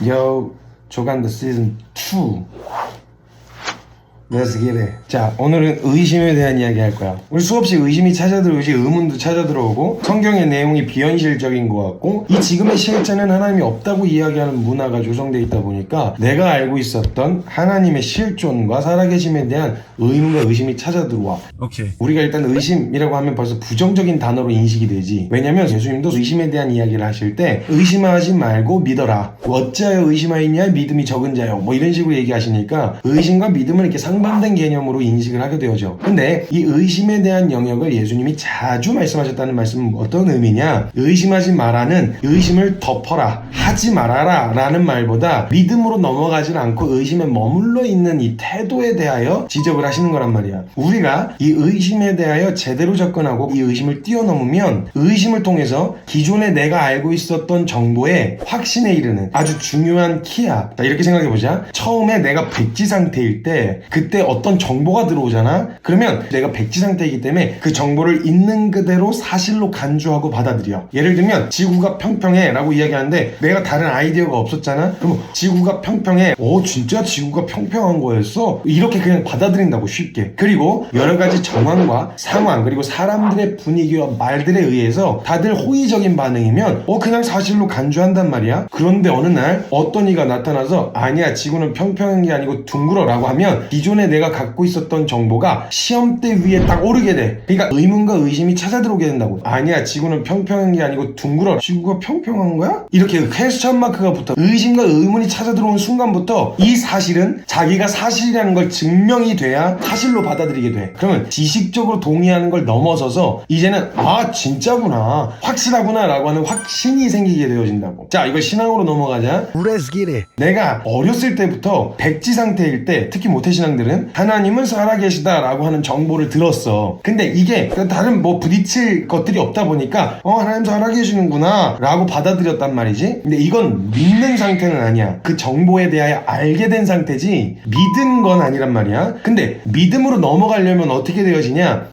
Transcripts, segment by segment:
Yo, 조간드 시즌 2. Let's get it. 자, 오늘은 의심에 대한 이야기 할 거야. 우리 수없이 의심이 찾아들어오지 의문도 찾아들어오고 성경의 내용이 비현실적인 것 같고 이 지금의 실제는 하나님이 없다고 이야기하는 문화가 조성되어 있다 보니까 내가 알고 있었던 하나님의 실존과 살아계심에 대한 의문과 의심이 찾아들어와. 오케이. 우리가 일단 의심이라고 하면 벌써 부정적인 단어로 인식이 되지. 왜냐면 예수님도 의심에 대한 이야기를 하실 때 의심하지 말고 믿어라. 어찌하여 의심하였냐 믿음이 적은 자요. 뭐 이런 식으로 얘기하시니까 의심과 믿음을 이렇게 상 반된 개념으로 인식을 하게 되어져. 근데 이 의심에 대한 영역을 예수님이 자주 말씀하셨다는 말씀은 어떤 의미냐? 의심하지 마라는 의심을 덮어라. 하지 말아라. 라는 말보다 믿음으로 넘어가질 않고 의심에 머물러 있는 이 태도에 대하여 지적을 하시는 거란 말이야. 우리가 이 의심에 대하여 제대로 접근하고 이 의심을 뛰어넘으면 의심을 통해서 기존에 내가 알고 있었던 정보에 확신에 이르는 아주 중요한 키야. 자, 이렇게 생각해 보자. 처음에 내가 백지 상태일 때 그때 어떤 정보가 들어오잖아. 그러면 내가 백지 상태이기 때문에 그 정보를 있는 그대로 사실로 간주하고 받아들여. 예를 들면 지구가 평평해 라고 이야기하는데 내가 다른 아이디어가 없었잖아. 그럼 지구가 평평해. 오 진짜 지구가 평평한 거였어. 이렇게 그냥 받아들인다고 쉽게. 그리고 여러 가지 정황과 상황 그리고 사람들의 분위기와 말들에 의해서 다들 호의적인 반응이면 어 그냥 사실로 간주한단 말이야. 그런데 어느 날 어떤 이가 나타나서 아니야 지구는 평평한 게 아니고 둥그러라고 하면 기존 에 내가 갖고 있었던 정보가 시험대 위에 딱 오르게 돼. 그러니까 의문과 의심이 찾아 들어오게 된다고. 아니야 지구는 평평한 게 아니고 둥그러. 지구가 평평한 거야? 이렇게 퀘스천 마크가 붙어 의심과 의문이 찾아 들어온 순간부터 이 사실은 자기가 사실이라는 걸 증명이 돼야 사실로 받아들이게 돼. 그러면 지식적으로 동의하는 걸 넘어서서 이제는 아 진짜구나 확실하구나 라고 하는 확신이 생기게 되어진다고. 자 이걸 신앙으로 넘어가자. Let's get it. 내가 어렸을 때부터 백지 상태일 때 특히 모태신앙들은 하나님은 살아계시다라고 하는 정보를 들었어. 근데 이게 다른 뭐 부딪힐 것들이 없다 보니까 어 하나님 살아계시는구나 라고 받아들였단 말이지. 근데 이건 믿는 상태는 아니야. 그 정보에 대하여 알게 된 상태지 믿은 건 아니란 말이야. 근데 믿음으로 넘어가려면 어떻게 되어지냐?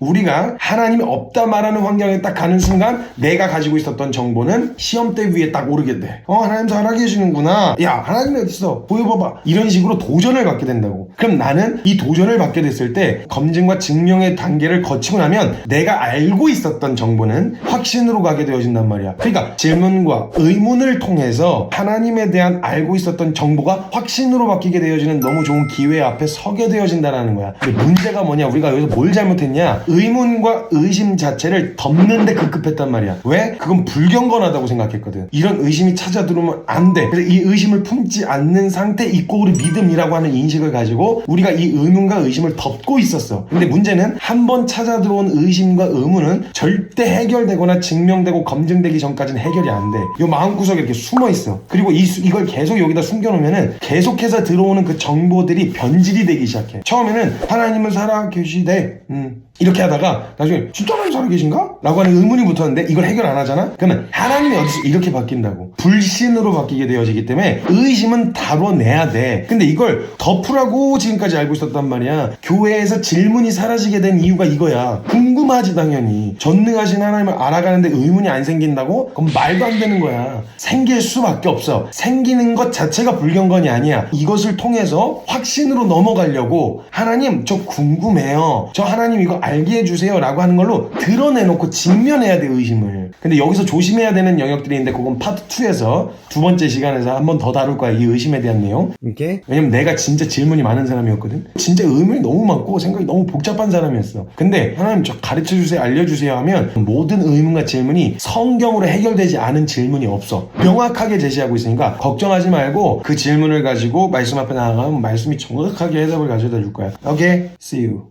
우리가 하나님이 없다 말하는 환경에 딱 가는 순간 내가 가지고 있었던 정보는 시험대 위에 딱 오르게 돼. 어 하나님 살아계시는구나. 야 하나님이 어딨어? 보여봐봐. 이런 식으로 도전을 받게 된다고. 그럼 나는 이 도전을 받게 됐을 때 검증과 증명의 단계를 거치고 나면 내가 알고 있었던 정보는 확신으로 가게 되어진단 말이야. 그러니까 질문과 의문을 통해서 하나님에 대한 알고 있었던 정보가 확신으로 바뀌게 되어지는 너무 좋은 기회 앞에 서게 되어진다는 거야. 근데 문제가 뭐냐? 우리가 여기서 뭘 잘못했냐? 의문과 의심 자체를 덮는데 급급했단 말이야. 왜? 그건 불경건하다고 생각했거든. 이런 의심이 찾아 들어오면 안 돼. 그래서 이 의심을 품지 않는 상태 이꼬리 믿음이라고 하는 인식을 가지고 우리가 이 의문과 의심을 덮고 있었어. 근데 문제는 한 번 찾아 들어온 의심과 의문은 절대 해결되거나 증명되고 검증되기 전까지는 해결이 안 돼. 이 마음구석에 이렇게 숨어 있어. 그리고 이 수- 이걸 계속 여기다 숨겨놓으면은 계속해서 들어오는 그 정보들이 변질이 되기 시작해. 처음에는 하나님은 살아 계시대. 음. 이렇게 하다가 나중에 진짜 하나님 살아계신가? 라고 하는 의문이 붙었는데 이걸 해결 안 하잖아? 그러면 하나님이 어디서 이렇게 바뀐다고. 불신으로 바뀌게 되어지기 때문에 의심은 다뤄내야 돼. 근데 이걸 덮으라고 지금까지 알고 있었단 말이야. 교회에서 질문이 사라지게 된 이유가 이거야. 궁금하지 당연히. 전능하신 하나님을 알아가는데 의문이 안 생긴다고? 그럼 말도 안 되는 거야. 생길 수밖에 없어. 생기는 것 자체가 불경건이 아니야. 이것을 통해서 확신으로 넘어가려고. 하나님 저 궁금해요. 저 하나님 이거 알게 해주세요 라고 하는 걸로 드러내놓고 직면해야 돼 의심을. 근데 여기서 조심해야 되는 영역들이 있는데 그건 파트 2에서 두 번째 시간에서 한 번 더 다룰 거야 이 의심에 대한 내용. 오케이. 왜냐면 내가 진짜 질문이 많은 사람이었거든. 진짜 의문이 너무 많고 생각이 너무 복잡한 사람이었어. 근데 하나님 저 가르쳐 주세요 알려 주세요 하면 모든 의문과 질문이 성경으로 해결되지 않은 질문이 없어. 명확하게 제시하고 있으니까 걱정하지 말고 그 질문을 가지고 말씀 앞에 나아가면 말씀이 정확하게 해답을 가져다 줄 거야. 오케이? See you